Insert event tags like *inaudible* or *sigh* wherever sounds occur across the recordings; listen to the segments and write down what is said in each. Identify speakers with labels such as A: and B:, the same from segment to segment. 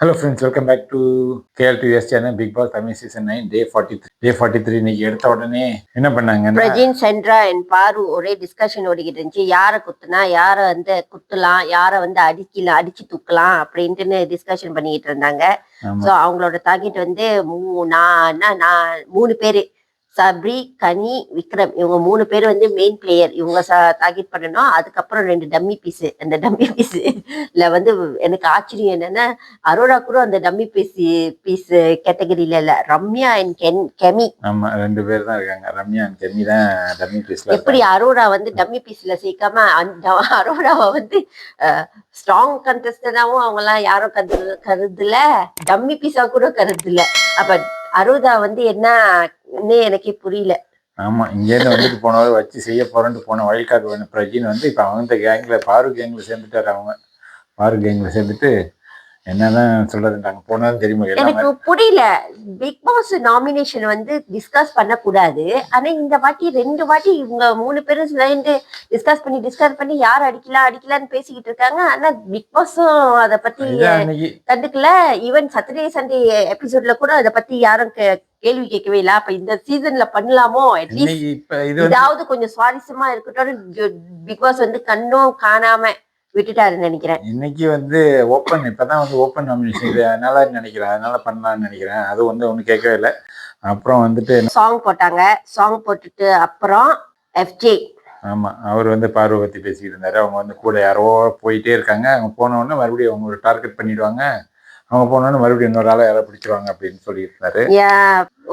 A: Hello friends welcome back to KL to S channel big boss Tamil season nine day forty three day forty three இன்னைக்கு எடுத்த உடனே என்ன பண்ணாங்கன்னா
B: Prajin சென்ட்ரா and பாரு ஒரே டிஸ்கஷன் ஓடிக்கிட்டு இருந்துச்சு. யாரை குத்துனா யாரை வந்து குத்தலாம் யாரை வந்து அடிக்கலாம் அடிச்சு தூக்கலாம் அப்படின்ட்டுன்னு டிஸ்கஷன் பண்ணிக்கிட்டு இருந்தாங்க. ஸோ அவங்களோட டார்கெட் வந்து மூ- நான் நான் நான் மூணு பேரு. சப்ரி கனி விக்ரம். இவங்க மூணு பேர் வந்து மெயின் பிளேயர் இவங்க டார்கெட் பண்ணணும் அதுக்கப்புறம் ரெண்டு டம்மி பீஸ் அந்த டம்மி பீஸ்ல வந்து எனக்கு ஆச்சரியம் என்னன்னா அரோரா கூட அந்த டம்மி பீஸ் பீஸ் கேட்டகரியில இல்ல. ரம்யா அண்ட் கென் கெமி.
A: ஆமா ரெண்டு பேர் தான் இருக்காங்க. ரம்யா அண்ட் கெமி தான் டம்மி பீஸ்ல
B: எப்படி அரோரா வந்து டம்மி பீஸ்ல சேர்க்காம அந்த அரோராவை வந்து ஸ்ட்ராங் கண்டஸ்டனாவும் அவங்க எல்லாம் யாரும் கருது கருதுல. டம்மி பீஸா கூட கருதுல. அப்ப அரோரா வந்து இன்னும் எனக்கே புரியல.
A: ஆமா இங்கேருந்து வந்துட்டு போனவர் வச்சு செய்ய போறேன்ட்டு போன வயல்காடு வேணும் பிரஜின் வந்து இப்போ அவங்க கேங்ல பாரு கேங்ல சேர்ந்துட்டாரு அவங்க. பாரு கேங்ல சேர்ந்துட்டு என்னதான் சொல்றதுன்றாங்க போனதும் தெரியுமா? எல்லாமே
B: எனக்கு புரியல. பிக் பாஸ் நாமினேஷன் வந்து டிஸ்கஸ் பண்ணக்கூடாது. ஆனா இந்த வாட்டி ரெண்டு வாட்டி இவங்க மூணு பேரும் சேர்ந்து டிஸ்கஸ் பண்ணி டிஸ்கஸ் பண்ணி யார் அடிக்கலாம் அடிக்கலாம்னு பேசிக்கிட்டு இருக்காங்க. ஆனா பிக் பாஸும் அதை பத்தி கண்டுக்கல. ஈவன் சாட்டர்டே சண்டே எபிசோட்ல கூட அதை பத்தி யாரும் கே- கேள்வி கேட்கவே இல்ல. அப்ப இந்த சீசன்ல பண்ணலாமோ? அட்லீஸ்ட் இதாவது கொஞ்சம் சுவாரஸ்யமா இருக்கட்டும். பிக் பாஸ் வந்து கண்ணும் காணாம விட்டுட்டாருன்னு நினைக்கிறேன்.
A: இன்னைக்கு வந்து ஓப்பன் இப்பதான் வந்து ஓப்பன் நாமினேஷன் இது அதனால நினைக்கிறேன் அதனால பண்ணலாம்னு நினைக்கிறேன். அது வந்து ஒன்றும் கேட்கவே இல்லை. அப்புறம் வந்துட்டு
B: சாங் போட்டாங்க. சாங் போட்டுட்டு அப்புறம் எஃப்ஜே
A: ஆமா அவர் வந்து பார்வை பத்தி பேசிக்கிட்டு இருந்தாரு. அவங்க வந்து கூட யாரோ போயிட்டே இருக்காங்க. அவங்க போன உடனே மறுபடியும் அவங்க ஒரு டார்கெட் பண்ணிடுவாங்க. அவங்க போன உடனே மறுபடியும் இன்னொரு ஆளை யாரோ பிடிச்சிருவாங்க அப்படின்னு சொல்லிட்டு இருந்தாரு.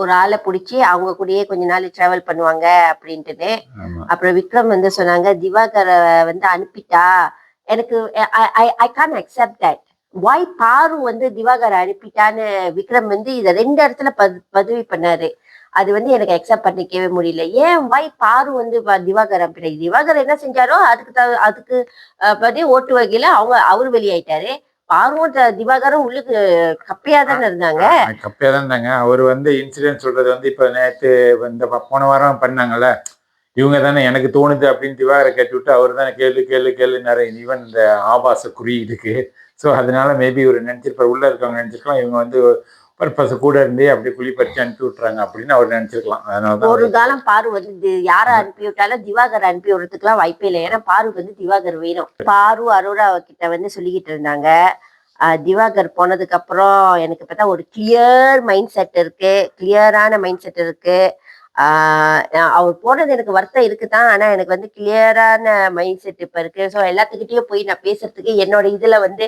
B: ஒரு ஆளை பிடிச்சி அவங்க கூடயே கொஞ்ச நாள் டிராவல் பண்ணுவாங்க அப்படின்ட்டுன்னு.
A: ஆமா.
B: அப்புறம் விக்ரம் வந்து சொன்னாங்க திவாகரை வந்து அனுப்பிட்டா எனக்கு ஐ கான் அக்செப்ட் தட் வாய் பாரு வந்து திவாகரை அனுப்பிட்டான்னு விக்ரம் வந்து இதை ரெண்டு இடத்துல பது பதவி பண்ணாரு. அது வந்து எனக்கு அக்செப்ட் பண்ணிக்கவே முடியல. ஏன் வாய் பாரு வந்து திவாகர் அனுப்பிட்டா திவாகர் என்ன செஞ்சாரோ அதுக்கு த- அதுக்கு படி ஓட்டு வகையில அவங்க அவரு வெளியாயிட்டாரு. பாருவும் த- திவாகரும் உள்ளுக்கு கப்பையா தானே இருந்தாங்க.
A: கப்பையா தான் இருந்தாங்க. அவர் வந்து இன்சிடென்ட் சொல்றது வந்து இப்ப நேத்து இந்த போன வாரம் பண்ணாங்கல்ல. இவங்க தானே எனக்கு தோணுது அப்படின்னு திவாகரை கேட்டு விட்டு அவர் தானே கேளு கேளு கேளுனாரு ஈவன் இந்த ஆபாச குறியீடுக்கு ஸோ அதனால மேபி ஒரு நினைச்சிருப்பார் உள்ள இருக்கவங்க நினைச்சிருக்கலாம் இவங்க வந்து பர்பஸ் கூட இருந்தே அப்படியே குழி பறிச்சு அனுப்பி விட்டுறாங்க அப்படின்னு அவர் நினைச்சிருக்கலாம். அதனால தான்
B: ஒரு காலம் பாரு வந்து யார அனுப்பி விட்டாலும் திவாகர் அனுப்பி விடுறதுக்குலாம் வாய்ப்பே இல்லை. ஏன்னா பாரு வந்து திவாகர் வேணும். பாரு அரோரா கிட்ட வந்து சொல்லிக்கிட்டு இருந்தாங்க. திவாகர் போனதுக்கு அப்புறம் எனக்கு பார்த்தா ஒரு கிளியர் மைண்ட் செட் இருக்கு. கிளியரான மைண்ட் செட் இருக்கு. ஆஹ் அவர் போனது எனக்கு வருத்தம் இருக்குதான். ஆனா எனக்கு வந்து கிளியரான மைண்ட் செட் இப்ப இருக்கு. ஸோ எல்லாத்துக்கிட்டயும் போய் நான் பேசுறதுக்கு என்னோட இதுல வந்து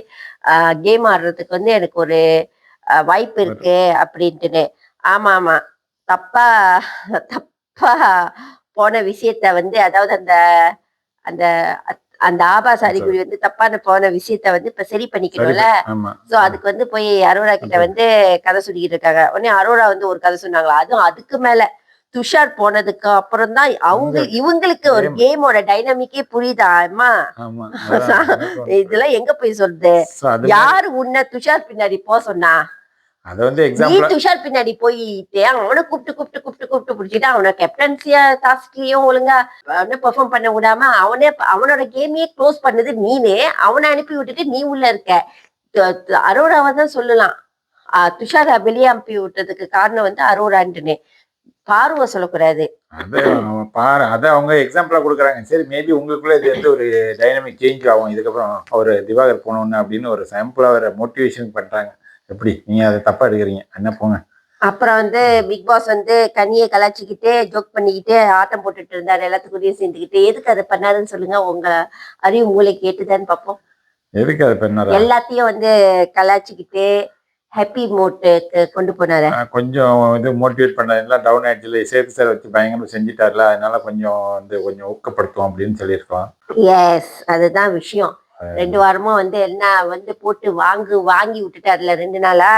B: கேம் ஆடுறதுக்கு வந்து எனக்கு ஒரு ஆஹ் வாய்ப்பு இருக்கு அப்படின்ட்டுன்னு. ஆமா ஆமா. தப்பா தப்பா போன விஷயத்த வந்து அதாவது அந்த அந்த அந்த ஆபாச அறிகுறி வந்து தப்பான போன விஷயத்த வந்து இப்ப சரி பண்ணிக்கணும்ல. சோ அதுக்கு வந்து போய் அரோரா கிட்ட வந்து கதை சொல்லிக்கிட்டு இருக்காங்க. உடனே அரோரா வந்து ஒரு கதை சொன்னாங்களா? அதுவும் அதுக்கு மேல. துஷார் போனதுக்கு அப்புறம் தான் அவங்க இவங்களுக்கு ஒரு கேமோட டைனமிக்கே புரியுதா அம்மா? *laughs* இதெல்லாம் எங்க போய் சொல்றது? யாரு உன்னை துஷார் பின்னாடி போ சொன்னா?
A: அது வந்து
B: நீ
A: எக்ஸாம்பிள்
B: துஷார் பின்னாடி போயிட்டு அவனை கூப்பிட்டு கூப்பிட்டு கூப்பிட்டு கூப்பிட்டு பிடிச்சிட்டு அவனை கேப்டன்சியா டாஸ்க்லயும் ஒழுங்கா அவனை பெர்ஃபார்ம் பண்ண விடாம அவனே அவனோட கேமையே க்ளோஸ் பண்ணது நீனு அவனை அனுப்பி விட்டுட்டு நீ உள்ள இருக்க. அரோராவை தான் சொல்லலாம். துஷாரை வெளியே அனுப்பி விட்டதுக்கு காரணம் வந்து அரோரான்ட்டுன்னு. பார்வை சொல்லக்கூடாது.
A: பாரு அதை அவங்க எக்ஸாம்பிளா கொடுக்குறாங்க. சரி மேபி உங்களுக்குள்ள இது வந்து ஒரு டைனமிக் சேஞ்ச் ஆகும்? இதுக்கப்புறம் அவர் திவாகர் போனோன்னு அப்படின்னு ஒரு சாம்பிளா ஒரு மோட்டிவேஷன் பண்றாங்க. எப்படி? நீங்க அதை தப்பா எடுக்கிறீங்க. என்ன போங்க.
B: அப்புறம் வந்து பிக் பாஸ் வந்து கனியை கலாச்சிக்கிட்டு ஜோக் பண்ணிக்கிட்டு ஆட்டம் போட்டுட்டு இருந்தாரு. எல்லாத்துக்கூடயும் சேர்ந்துக்கிட்டு. எதுக்கு அதை பண்ணாருன்னு சொல்லுங்க. உங்க அறிவு மூளை கேட்டுதான்னு பார்ப்போம்.
A: எதுக்கு அதை பண்ணாரா?
B: எல்லாத்தையும் வந்து கலாச்சிக்கிட்டு ஹாப்பி மூட்டுக்கு கொண்டு போனாரு?
A: கொஞ்சம் இது மோட்டிவேட் பண்ண எல்லாம் டவுன் ஆயிடுச்சுல சேத்து சார் வச்சு பயங்கரமா செஞ்சுட்டார்ல அதனால கொஞ்சம் வந்து கொஞ்சம் ஊக்கப்படுத்துவோம் அப்படின்னு சொல்லியிருக்கலாம்
B: எஸ் அதுதான் விஷயம். ரெண்டு வாரமா வந்து என்ன வந்து போட்டு வாங்கு வாங்கி விட்டுட்டாருல ரெண்டு நாளா?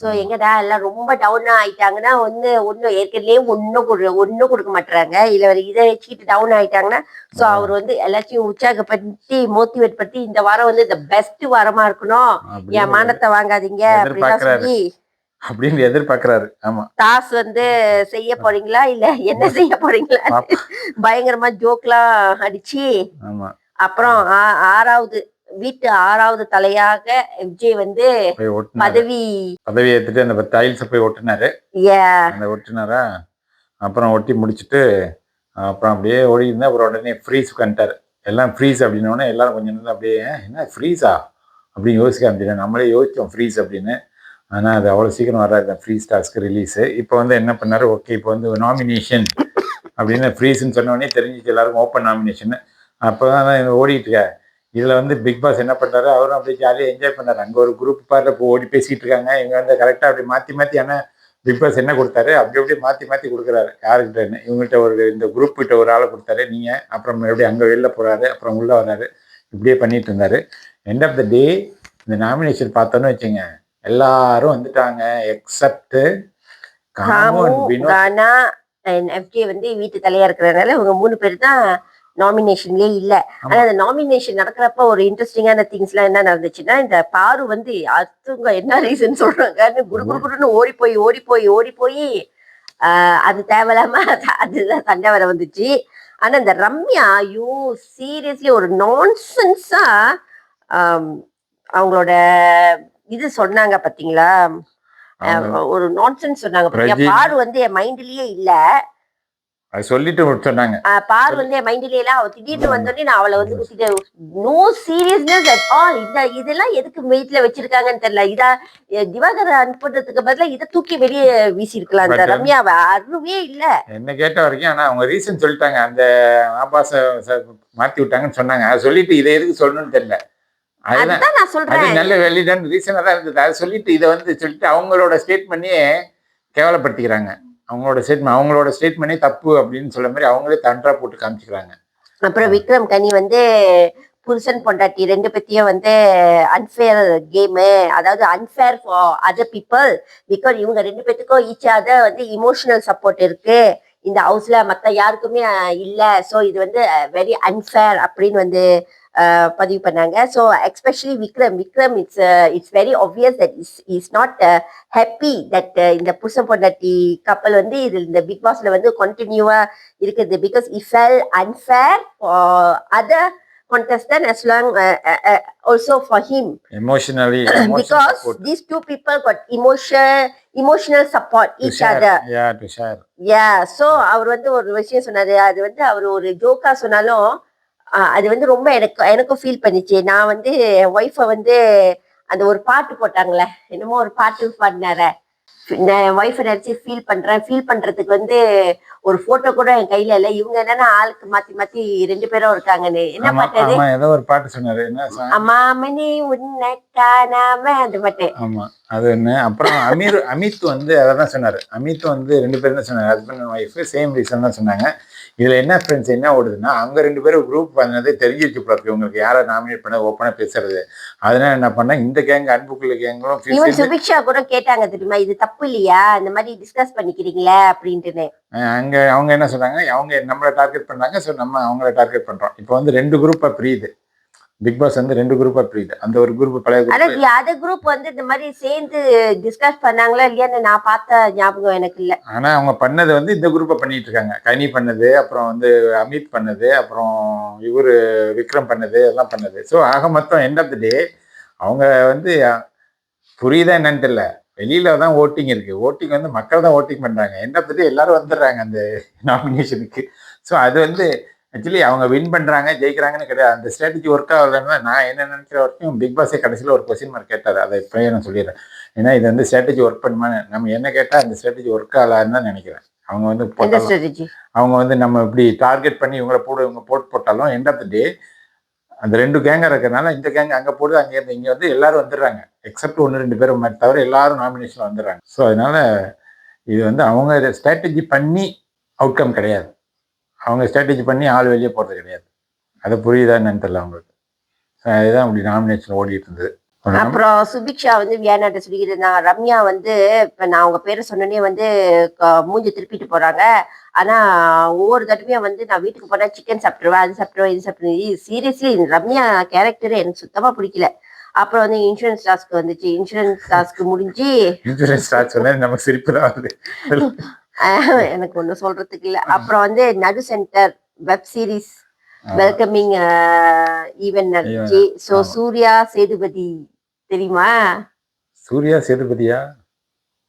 B: சோ எங்கடா எல்லாம் ரொம்ப டவுன் ஆயிட்டாங்கன்னா வந்து ஒன்னும் ஏற்கனவே ஒன்னும் கொடு ஒன்னும் கொடுக்க மாட்டாங்க இல்ல இதை வச்சுக்கிட்டு டவுன் ஆயிட்டாங்கன்னா சோ அவர் வந்து எல்லாத்தையும் உற்சாகப்படுத்தி மோட்டிவேட் பண்ணி இந்த வாரம் வந்து இந்த பெஸ்ட் வாரமா இருக்கணும். என் மானத்தை வாங்காதீங்க அப்படிலாம். சொல்லி.
A: அப்படின்னு எதிர்பார்க்கறாரு. ஆமா.
B: டாஸ் வந்து செய்ய போறீங்களா இல்ல என்ன செய்ய போறீங்களா. பயங்கரமா ஜோக்லாம் அடிச்சு அப்புறம் ஆறாவது வீட்டு ஆறாவது தலையாக எஃப்ஜே வந்து பதவி
A: பதவி ஏத்துட்டு அந்த டைல்ஸை போய் ஒட்டினாரு அந்த ஒட்டினாரா அப்புறம் ஒட்டி முடிச்சுட்டு அப்புறம் அப்படியே ஓடி இருந்தா அப்புறம் உடனே ஃப்ரீஸ் பண்ணிட்டாரு எல்லாம் ஃப்ரீஸ் அப்படின்னோடனே எல்லாரும் கொஞ்சம் நேரம் அப்படியே "ஏன், என்ன ஃப்ரீஸா அப்படின்னு யோசிக்க ஆரம்பிச்சிட்டேன் நம்மளே யோசிச்சோம் ஃப்ரீஸ் அப்படின்னு. ஆனால் அது அவ்வளோ சீக்கிரம் வராது ஃப்ரீஸ் டாஸ்க்கு ரிலீஸு இப்போ வந்து என்ன பண்ணாரு? ஓகே இப்போ வந்து நாமினேஷன் அப்படின்னு ஃப்ரீஸ்ன்னு சொன்ன உடனே தெரிஞ்சிச்சு எல்லாருக்கும் ஓப்பன் நாமினேஷன் அப்போ தான் ஓடிட்டு இருக்க. இதில் வந்து பிக் பாஸ் என்ன பண்ணாரு அவரும் அப்படியே ஜாலியாக என்ஜாய் பண்ணாரு. அங்கே ஒரு குரூப் பாரு இப்போ ஓடி பேசிட்டு இருக்காங்க. இவங்க வந்து கரெக்டாக அப்படி மாற்றி மாற்றி ஆனால் பிக் பாஸ் என்ன கொடுத்தாரு? அப்படி அப்படியே மாற்றி மாற்றி கொடுக்குறாரு. யாருக்கிட்டன்னு இவங்ககிட்ட ஒரு இந்த குரூப் கிட்ட ஒரு ஆளை கொடுத்தாரு. நீங்கள் அப்புறம் மறுபடியும் அங்கே வெளில போகிறாரு அப்புறம் உள்ளே வராரு. இப்படியே பண்ணிட்டு இருந்தாரு. எண்ட் ஆஃப் த டே இந்த நாமினேஷன் பார்த்தோன்னு வச்சுங்க எல்லாரும் வந்துட்டாங்க எக்ஸப்ட்
B: காமு
A: வினோத்.
B: வந்து வீட்டு தலையா இருக்கிறதுனால இவங்க மூணு பேர் தான் நாமினேஷன்லயே இல்ல. ஆனா அந்த நாமினேஷன் நடக்கிறப்ப ஒரு இன்ட்ரெஸ்டிங்கான திங்ஸ் எல்லாம் என்ன நடந்துச்சுன்னா இந்த பாரு வந்து அடுத்தவங்க என்ன ரீசன் சொல்றாங்கன்னு குடு குடு குடுன்னு ஓடி போய் ஓடி போய் ஓடி போய் அது தேவையில்லாம அது- அதுதான் சண்டை வர வந்துச்சு. ஆனா இந்த ரம்யா ஐயோ சீரியஸ்லி ஒரு நான்சென்ஸா அவங்களோட இது சொன்னாங்க பாத்தீங்களா? ஒரு நான்சென்ஸ் சொன்னாங்க
A: பிரஜி-
B: பாரு வந்து என் மைண்ட்லயே இல்ல.
A: சொல்லிட்டு சொன்னாங்க.
B: பாரு வந்து என் மைண்ட்லயே இல்ல அவ திடீர்னு வந்தோடனே நான் அவளை வந்து குத்திட்டு நோ சீரியஸ்னஸ் அட் ஆல் இந்த இதெல்லாம் எதுக்கு வீட்டுல வச்சிருக்காங்கன்னு தெரியல. இதா திவாகர் அனுப்புறதுக்கு பதிலா இதை தூக்கி வெளியே வீசி இருக்கலாம் இந்த ரம்யாவை அருவே இல்ல.
A: என்ன கேட்ட வரைக்கும் ஆனா அவங்க ரீசன் சொல்லிட்டாங்க. அந்த ஆபாச மாத்தி விட்டாங்கன்னு சொன்னாங்க. அதை சொல்லிட்டு இதை எதுக்கு சொல்லணும்னு தெரியல. அதுதான்.
B: நான் சொல்றேன்.
A: நல்ல வெளியிடன் ரீசனாக தான் இருந்தது அதை சொல்லிட்டு இதை வந்து சொல்லிட்டு அவங்களோட ஸ்டேட்மெண்ட்டே கேவலப்படுத்திக்கிறாங்க. அவங்களோட ஸ்டேட்மெண்ட் அவங்களோட ஸ்டேட்மெண்ட்டே தப்பு அப்படின்னு சொல்ல மாதிரி அவங்களே தண்டா போட்டு காமிச்சுக்கிறாங்க.
B: அப்புறம் விக்ரம் கனி வந்து புருஷன் பொண்டாட்டி ரெண்டு பத்தியும் வந்து அன்ஃபேர் கேமு அதாவது unfair for other people because இவங்க ரெண்டு பேத்துக்கும் ஈச் அதர் வந்து இமோஷனல் சப்போர்ட் இருக்கு. இந்த ஹவுஸ்ல மத்த யாருக்குமே இல்லை இல்ல. ஸோ இது வந்து வெரி அன்ஃபேர் அப்படின்னு வந்து பதிவு பண்ணாங்க. So especially Vikram Vikram it's it's very obvious that is is not happy that இந்த புருஷன் பொண்டாட்டி கப்பல் வந்து இது இந்த பிக் பாஸ்ல வந்து கண்டினியூவா இருக்குது. Because it fell unfair for other contestant as long uh, uh, uh, also for him.
A: Emotionally *clears throat*
B: because these two people got emotion emotional support each other. Yeah so அவர் வந்து ஒரு விஷயம் சொன்னாரு. அது வந்து அவர் ஒரு ஜோக்கா சொன்னாலும் அது வந்து ரொம்ப எனக்கு எனக்கும் ஃபீல் பண்ணிச்சு. நான் வந்து என் ஒய்ஃபை வந்து அந்த ஒரு பாட்டு போட்டாங்களே என்னமோ ஒரு பாட்டு பாடினார. என் ஒய்ஃபை நினைச்சு ஃபீல் பண்றேன். ஃபீல் பண்றதுக்கு வந்து ஒரு போட்டோ கூட என் கையில இல்ல. இவங்க என்னன்னா ஆளுக்கு மாத்தி மாத்தி ரெண்டு பேரும் இருக்காங்கன்னு. என்ன பாட்டு
A: ஏதோ ஒரு பாட்டு சொன்னாரு. என்ன?
B: அம்மாமணி உன்னை காணாம அந்த பாட்டு.
A: ஆமா அது ஒண்ணு. அப்புறம் அமீர் அமித் வந்து அதை தான் சொன்னாரு. அமித் வந்து ரெண்டு பேரும் தான் சொன்னாரு. Husband and wife same reason தான் சொன்னாங்க. இதுல என்ன ஃப்ரெண்ட்ஸ் என்ன ஓடுதுன்னா அவங்க ரெண்டு பேரும் குரூப் பண்ணதே தெரிஞ்சிருச்சு போல இருக்கு. உங்களுக்கு யாரை நாமினேட் பண்ண ஓப்பனா பேசுறது. அதனால என்ன பண்ணா இந்த கேங் அன்புக்குள்ள கேங்களும்
B: சுபிக்ஷா கூட கேட்டாங்க தெரியுமா இது தப்பு இல்லையா? இந்த மாதிரி டிஸ்கஸ் பண்ணிக்கிறீங்களே அப்படின்ட்டுன்னு.
A: அங்க அவங்க என்ன சொன்னாங்க அவங்க நம்மளை டார்கெட் பண்ணாங்க ஸோ நம்ம அவங்கள டார்கெட் பண்றோம். இப்போ வந்து ரெண்டு குரூப்பா பிரியுது. பிக் பாஸ் வந்து ரெண்டு குரூப்பா பிரியுது. அந்த ஒரு குரூப் பழைய குரூப்
B: அதர் குரூப் வந்து இந்த மாதிரி சேர்ந்து டிஸ்கஸ் பண்ணாங்களா இல்லையான்னு நான் பார்த்த ஞாபகம் எனக்கு இல்ல.
A: ஆனா அவங்க பண்ணது வந்து இந்த குரூப்பை பண்ணிட்டு இருக்காங்க. கனி பண்ணது அப்புறம் வந்து அமித் பண்ணது அப்புறம் இவரு விக்ரம் பண்ணது எல்லாம் பண்ணது. ஸோ ஆக மொத்தம் எண்ட் ஆஃப் த டே அவங்க வந்து புரியுதா என்னன்னு தெரியல. வெளியில தான் ஓட்டிங் இருக்கு. ஓட்டிங் வந்து மக்கள் தான் ஓட்டிங் பண்றாங்க. எண்ட் ஆஃப் த டே எல்லாரும் வந்துடுறாங்க அந்த நாமினேஷனுக்கு ஸோ அது வந்து ஆக்சுவலி அவங்க வின் பண்றாங்க ஜெயிக்கிறாங்கன்னு கிடையாது. அந்த ஸ்ட்ராட்டஜி ஒர்க் ஆகலைன்னா நான் என்ன நினைக்கிற வரைக்கும் பிக் பாஸே கடைசியில் ஒரு கொஸ்டின் மார்க் கேட்டார். அதை இப்போயே நான் சொல்லிடுறேன். ஏன்னா இது வந்து ஸ்ட்ராட்டஜி ஒர்க் பண்ணுமா நம்ம என்ன கேட்டால் அந்த ஸ்ட்ராட்டஜி ஒர்க் ஆகலான்னு தான் நினைக்கிறேன். அவங்க வந்து போட்டாலும் அவங்க வந்து நம்ம இப்படி டார்கெட் பண்ணி இவங்களை போடு இவங்க போட்டு போட்டாலும் எண்ட் ஆஃப் த டே அந்த ரெண்டு கேங்காக இருக்கிறனால இந்த கேங் அங்கே போடுது அங்கே இருந்து இங்கே வந்து எல்லாரும் வந்துடுறாங்க. எக்ஸப்ட் ஒன்று ரெண்டு பேரும் மாதிரி தவிர எல்லாரும் நாமினேஷன் வந்துடுறாங்க. ஸோ அதனால இது வந்து அவங்க ஸ்ட்ராட்டஜி பண்ணி அவுட்கம் கிடையாது. அவங்க ஸ்ட்ராட்டஜி பண்ணி ஆள் வெளியே போகிறது கிடையாது. அது புரியுதா என்னன்னு தெரியல அவங்களுக்கு. So, அதுதான் அப்படி நாமினேஷன் ஓடிட்டு இருந்தது.
B: அப்புறம் சுபிக்ஷா வந்து வியானாட்ட சொல்லிக்கிட்டு இருந்தாங்க ரம்யா வந்து இப்ப நான் அவங்க பேரை சொன்னனே வந்து மூஞ்சி திருப்பிட்டு போறாங்க. ஆனா ஒவ்வொரு தடவையும் வந்து நான் வீட்டுக்கு போனா சிக்கன் சாப்பிட்டுருவேன் அது சாப்பிட்டுருவேன் இது சாப்பிட்டுருவேன். சீரியஸ்லி ரம்யா கேரக்டர் எனக்கு சுத்தமா பிடிக்கல. அப்புறம் வந்து இன்சூரன்ஸ் டாஸ்க் வந்துச்சு. இன்சூரன்ஸ் டாஸ்க் முடிஞ்சு
A: இன்சூரன்ஸ் சொன்னது நமக்கு சிரிப்பு தான் வருது.
B: எனக்கு ஒண்ணும் சொல்றதுக்கு இல்ல. அப்புறம் வந்து நடு center web series welcoming event நடந்துச்சு சோ
A: ஆமா.
B: சூர்யா சேதுபதி தெரியுமா?
A: சூர்யா சேதுபதியா?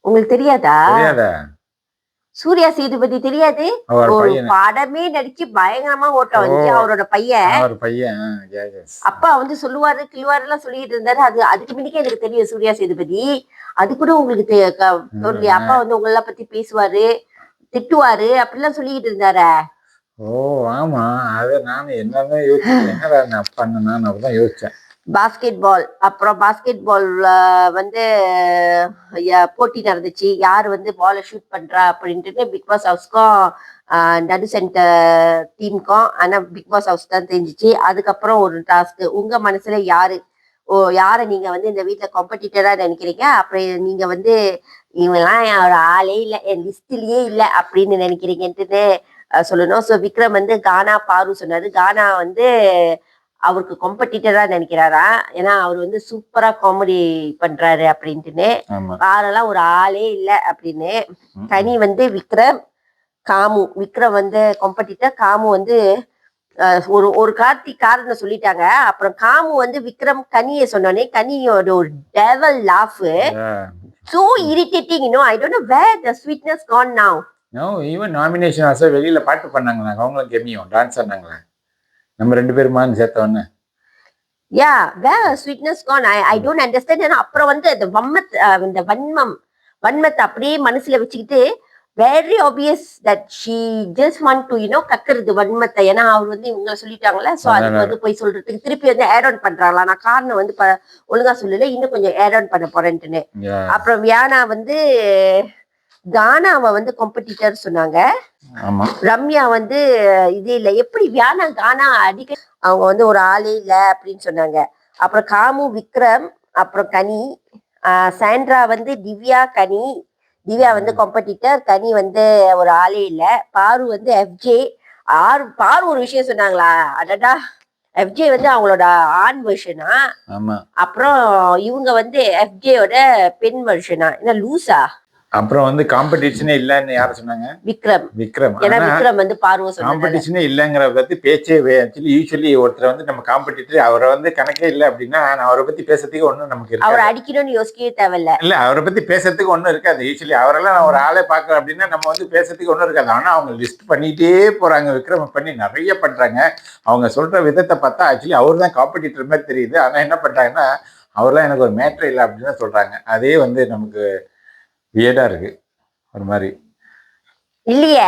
B: உங்களுக்கு தெரியாதா?
A: தெரியாத?
B: சூர்யா சேதுபதி தெரியாது? ஒரு படமே நடிச்சு பயங்கரமா ஓட்டம் வந்துச்சு.
A: ஓ.
B: அவரோட பையன்.
A: பையன்.
B: அப்பா வந்து சொல்லுவாரு கிழுவாரு எல்லாம் சொல்லிட்டு இருந்தாரு. அது அதுக்கு முன்னாடியே எனக்கு தெரியும் சூர்யா சேதுபதி. அது கூட உங்களுக்கு தெ- க- தெரியலையா? அப்பா வந்து உங்கள பத்தி பேசுவாரு திட்டுவாரு அப்படிலாம் சொல்லிக்கிட்டு இருந்தாரு.
A: ஓ ஆமா. அது நான் என்னதான் யோசிச்சேன். என்னடா நான் பண்ணேன் நான் யோசிச்சேன்.
B: பாஸ்கெட் பால் அப்புறம் பாஸ்கெட் பால் வந்து போட்டி நடந்துச்சு. யார் வந்து பாலை ஷூட் பண்ணுறா அப்படின்ட்டு பிக் பாஸ் ஹவுஸ்க்கும் நடு சென்டர் டீமுக்கும் ஆனால் பிக் பாஸ் ஹவுஸ் தான் தெரிஞ்சிச்சு. அதுக்கப்புறம் ஒரு டாஸ்க்கு உங்கள் மனசில் யார்? ஓ யாரை நீங்கள் வந்து இந்த வீட்டில் காம்படிட்டராக நினைக்கிறீங்க? அப்புறம் நீங்கள் வந்து இவங்கெல்லாம் ஒரு ஆளே இல்லை. என் லிஸ்ட்லேயே இல்லை அப்படின்னு நினைக்கிறீங்கன்ட்டு சொல்லணும். ஸோ விக்ரம் வந்து கானா பாரு சொன்னார். கானா வந்து அவருக்கு காம்படிட்டரா நினைக்கிறாரா? ஏன்னா அவர் வந்து சூப்பரா காமெடி பண்றாரு அப்படின்ட்டுன்னு.
A: ஆமா.
B: பாரெல்லாம் ஒரு ஆளே இல்லை அப்படின்னு. கனி வந்து விக்ரம் காமு. விக்ரம் வந்து காம்படிட்டர் காமு வந்து ஒரு ஒரு கார்த்தி காரணம் சொல்லிட்டாங்க. அப்புறம் காமு வந்து விக்ரம் கனியை சொன்னோடனே கனியோட ஒரு devil laugh. So irritating no I don't know where the sweetness gone now
A: no even nomination ஆசை வெளியில பாட்டு பண்ணாங்களா அவங்களும் கெமியும். டான்ஸ் ஆனாங்களே நம்ம ரெண்டு பேருமான்னு சேர்த்தவொன்னு
B: yeah where sweetness gone I I don't understand அப்புறம் வந்து அந்த வம்மத் இந்த வன்மம் வன்மத்தை அப்படியே மனசுல வச்சுக்கிட்டு very obvious that she just want to you know கக்குறது வன்மத்தை. ஏன்னா அவர் வந்து இவங்க சொல்லிட்டாங்களே சோ அதுக்கு. வந்து போய் சொல்றதுக்கு திருப்பி வந்து ஆட் ஆன் பண்றாங்களா? நான் காரணம் வந்து ஒழுங்கா சொல்லல இன்னும் கொஞ்சம் ஆட் ஆன் பண்ண போறேன்ட்டுன்னு. அப்புறம் வியானா வந்து கானாவை வந்து காம்படிட்டர் சொன்னாங்க. ரம்யா வந்து இது இல்ல எப்படி வியானா கானா அடிக்க அவங்க வந்து ஒரு ஆளே இல்ல அப்படின்னு சொன்னாங்க. அப்புறம் காமு விக்ரம் அப்புறம் கனி சாண்ட்ரா வந்து திவ்யா கனி. திவ்யா வந்து காம்படிட்டர் கனி வந்து ஒரு ஆளே இல்ல. பாரு வந்து எஃப்ஜே ஆறு பாரு ஒரு விஷயம் சொன்னாங்களா? அடடா. எஃப்ஜே வந்து அவங்களோட ஆண் வெர்ஷனா அப்புறம் இவங்க வந்து எஃப்ஜேயோட பெண் வெர்ஷனா என்ன லூசா?
A: அப்புறம் வந்து காம்படிஷனே இல்லைன்னு யார சொன்னாங்க?
B: விக்ரம்.
A: விக்ரம்.
B: ஏன்னா விக்ரம் வந்து பார்வை
A: காம்படிஷனே இல்லைங்கிற பத்தி பேச்சே ஆக்சுவலி யூஸ்வலி ஒருத்தர் வந்து நம்ம காம்படிட்டர் அவரை வந்து கணக்கே இல்லை அப்படின்னா நான் அவரை பத்தி பேசுறதுக்கு ஒன்றும் நமக்கு
B: அவரை
A: இருக்காது
B: அடிக்கணும்னு யோசிக்கவே தேவையில்ல.
A: இல்ல அவரை பத்தி பேசுறதுக்கு ஒன்றும் இருக்காது. யூஸ்வலி அவரெல்லாம் நான் ஒரு ஆளே பார்க்கறேன் அப்படின்னா நம்ம வந்து பேசுறதுக்கு ஒன்றும் இருக்காது. ஆனா அவங்க லிஸ்ட் பண்ணிட்டே போறாங்க. விக்ரம் பண்ணி நிறைய பண்றாங்க. அவங்க சொல்ற விதத்தை பார்த்தா ஆக்சுவலி அவர் தான் காம்படிட்டர் மாதிரி தெரியுது. ஆனா என்ன பண்றாங்கன்னா அவர்லாம் எனக்கு ஒரு மேட்ரு இல்லை அப்படின்னு சொல்றாங்க. அதே வந்து நமக்கு வியடா இருக்கு. ஒரு மாதிரி.
B: இல்லையே.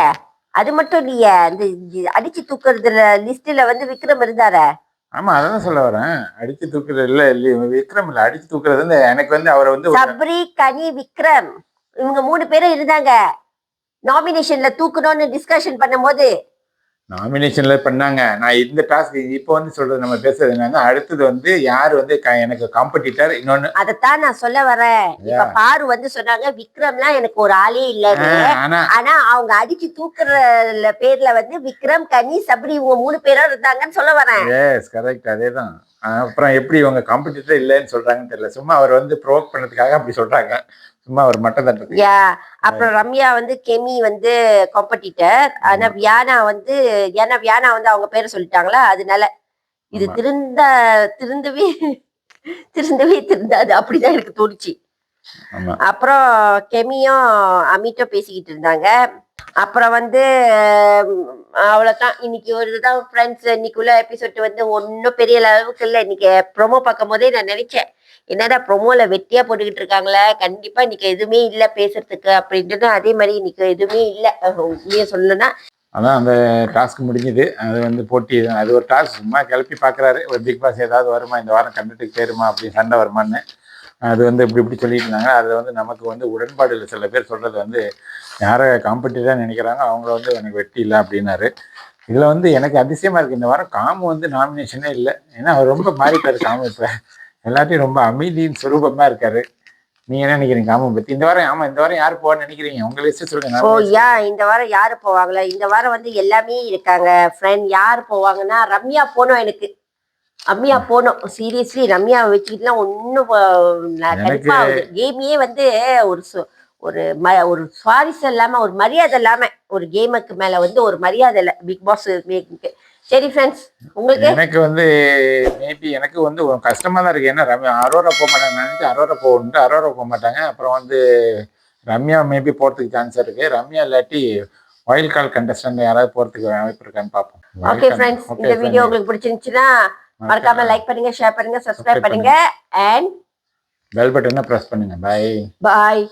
B: அது மட்டும் இல்லையே. இந்த அடிச்சு தூக்குறதுல லிஸ்ட்ல வந்து விக்ரம் இருந்தாரே.
A: ஆமா அதான் சொல்ல வரேன். அடிச்சு தூக்குறது இல்ல இல்லையே விக்ரம் இல்ல. அடிச்சு தூக்குறது வந்து எனக்கு வந்து அவரை வந்து
B: சப்ரி கனி விக்ரம். இவங்க மூணு பேரும் இருந்தாங்க. நாமினேஷன்ல தூக்கணும்னு டிஸ்கஷன் பண்ணும்போது
A: நாமினேஷன்ல பண்ணாங்க. நான் இந்த டாஸ்க் இப்போ வந்து சொல்றது நம்ம பேசுறது என்னன்னா அடுத்தது வந்து யார் வந்து எனக்கு காம்படிட்டர் இன்னொன்னு
B: அதத்தான் நான் சொல்ல வரேன். இப்ப பாரு வந்து சொன்னாங்க விக்ரம்லாம் எனக்கு ஒரு ஆளே
A: ஆஹ், ஆனா
B: அவங்க அடிச்சு தூக்குற பேர்ல வந்து விக்ரம் கனி சப்ரி இவங்க மூணு பேரும் இருந்தாங்கன்னு சொல்ல வரேன்.
A: எஸ் கரெக்ட் அதே தான் அப்புறம் எப்படி இவங்க காம்படிட்டர் இல்லைன்னு சொல்றாங்கன்னு தெரியல. சும்மா அவர் வந்து ப்ரோவோக் பண்ணதுக்காக அப்படி சொல்றாங்க. சும்மா அவர் மட்டம்
B: யா அப்புறம் ரம்யா வந்து கெமி வந்து காம்படிட்டர் ஆனா வியானா வந்து ஏன்னா வியானா வந்து அவங்க பேரை சொல்லிட்டாங்களா? அதனால இது. திருந்த திருந்தவே திருந்தவே திருந்தாது. அப்படிதான் எனக்கு தோணுச்சு. அப்புறம் கெமியும் அமிட்டும் பேசிக்கிட்டு இருந்தாங்க. அப்புறம் வந்து அவ்வளோதான் அவ்வளவுதான். இன்னைக்கு ஒரு இதுதான் ஃப்ரெண்ட்ஸ் இன்னைக்குள்ள எபிசோட் வந்து ஒன்றும் பெரிய அளவுக்கு இல்லை. இன்னைக்கு ப்ரோமோ பார்க்கும் போதே நான் நினைச்சேன் என்னடா ப்ரொமோல வெட்டியா போட்டுக்கிட்டு இருக்காங்களே? கண்டிப்பா இன்னைக்கு எதுவுமே இல்லை பேசுறதுக்கு அப்படின்ட்டு அதே மாதிரி இன்னைக்கு எதுவுமே இல்லை. உண்மையை சொல்லணும்னா.
A: அதான் அந்த டாஸ்க் முடிஞ்சுது. அது வந்து போட்டி அது ஒரு டாஸ்க் சும்மா கிளப்பி பார்க்குறாரு. ஒரு பிக் பாஸ் ஏதாவது வருமா? இந்த வாரம் கண்டுட்டு சேருமா அப்படின்னு சண்டை வருமான்னு. அது வந்து இப்படி இப்படி சொல்லிட்டு இருந்தாங்க அதில் வந்து நமக்கு வந்து உடன்பாடு சில பேர் சொல்கிறது வந்து யாரை காம்படிட்டாக நினைக்கிறாங்க அவங்கள வந்து எனக்கு வெட்டி இல்லை அப்படின்னாரு. இதில் வந்து எனக்கு அதிசயமாக இருக்குது இந்த வாரம் காமு வந்து நாமினேஷனே இல்லை. ஏன்னா அவர் ரொம்ப மாறிட்டாரு காமு இப்போ. எல்லாத்தையும் ரொம்ப அமைதியின் சுரூபமாக இருக்காரு. நீங்கள் என்ன நினைக்கிறீங்க காமு பற்றி இந்த வாரம் ஆமாம் இந்த வாரம் யார் போவான்னு நினைக்கிறீங்க? உங்க லிஸ்ட்டு சொல்லுங்க
B: ஓ யா இந்த வாரம் யாரு போவாங்களா இந்த வாரம் வந்து எல்லாமே இருக்காங்க. ஃப்ரெண்ட் யார் போவாங்கன்னா ரம்யா போனோம் எனக்கு. ரம்யா போனோம். சீரியஸ்லி ரம்யா வச்சுக்கிட்டுலாம் ஒன்றும் கண்டிப்பா கேமையே வந்து ஒரு ஒரு ம ஒரு சுவாரஸ்யம் இல்லாம ஒரு மரியாதை இல்லாம ஒரு கேமுக்கு மேல வந்து ஒரு மரியாதை இல்லை. பிக் பாஸ் சரி ஃப்ரெண்ட்ஸ் உங்களுக்கு?
A: எனக்கு வந்து மேபி எனக்கு வந்து ஒரு கஷ்டமா தான் இருக்கு. ஏன்னா ரம்யா அரோரா போக மாட்டாங்க நினைச்சு அரோரா போகணுட்டு அரோரா போக மாட்டாங்க. அப்புறம் வந்து ரம்யா மேபி போறதுக்கு சான்ஸ் இருக்கு. ரம்யா இல்லாட்டி வைல்ட் கால் கண்டஸ்டன்ட் யாராவது போறதுக்கு வாய்ப்பு இருக்கான்னு பார்ப்போம்.
B: ஓகே ஃப்ரெண்ட்ஸ் இந்த வீடியோ உங்களுக்கு பிடிச்சிருந்துச்சுன்னா மறக்காம லைக் பண்ணுங்க ஷேர் பண்ணுங்க சப்ஸ்கிரைப் பண்ணுங்க அண்ட்
A: பெல் பட்டனை ப்ரெஸ் பண்ணுங்க. Bye
B: bye